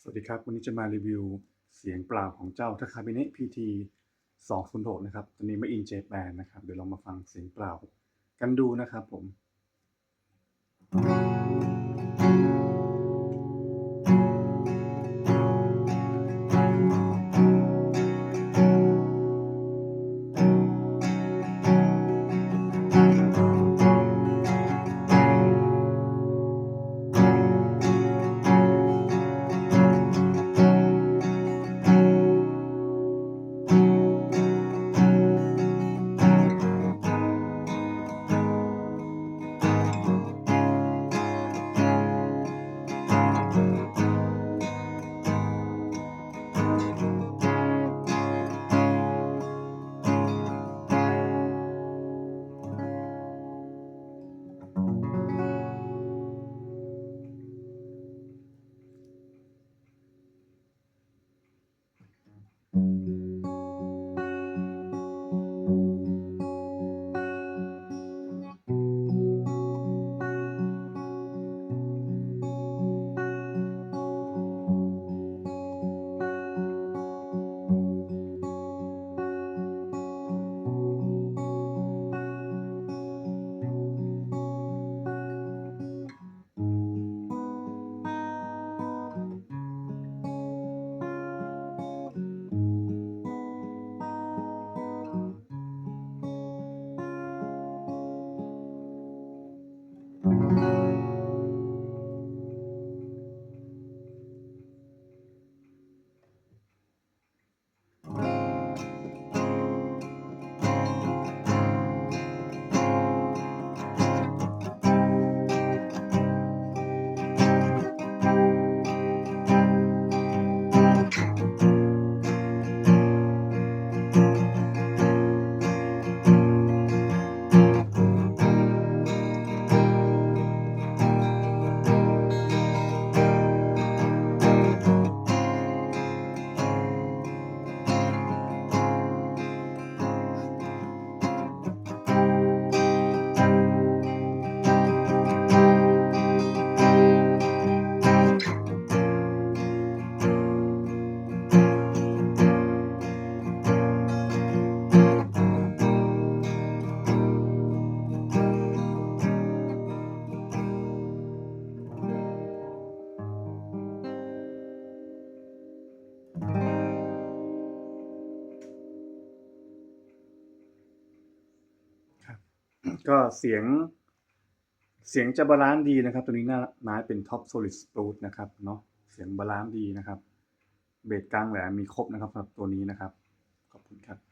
สวัสดีครับ วันนี้จะมารีวิวเสียงเปล่าของเจ้าทาคาบิเนะ PT 206 นะครับ ตัวนี้ไม่อินเจแปนนะครับ เดี๋ยวลองมาฟังเสียงเปล่ากันดูนะครับผม ก็เสียงเสียงจะบาลานซ์ดีนะครับ ตัวนี้หน้าไม้เป็นท็อปโซลิดสปูดนะครับเนาะเสียงบาลานซ์ดีนะครับ เบสกลางแหลมมีครบนะครับสำหรับตัวนี้นะครับ ขอบคุณครับ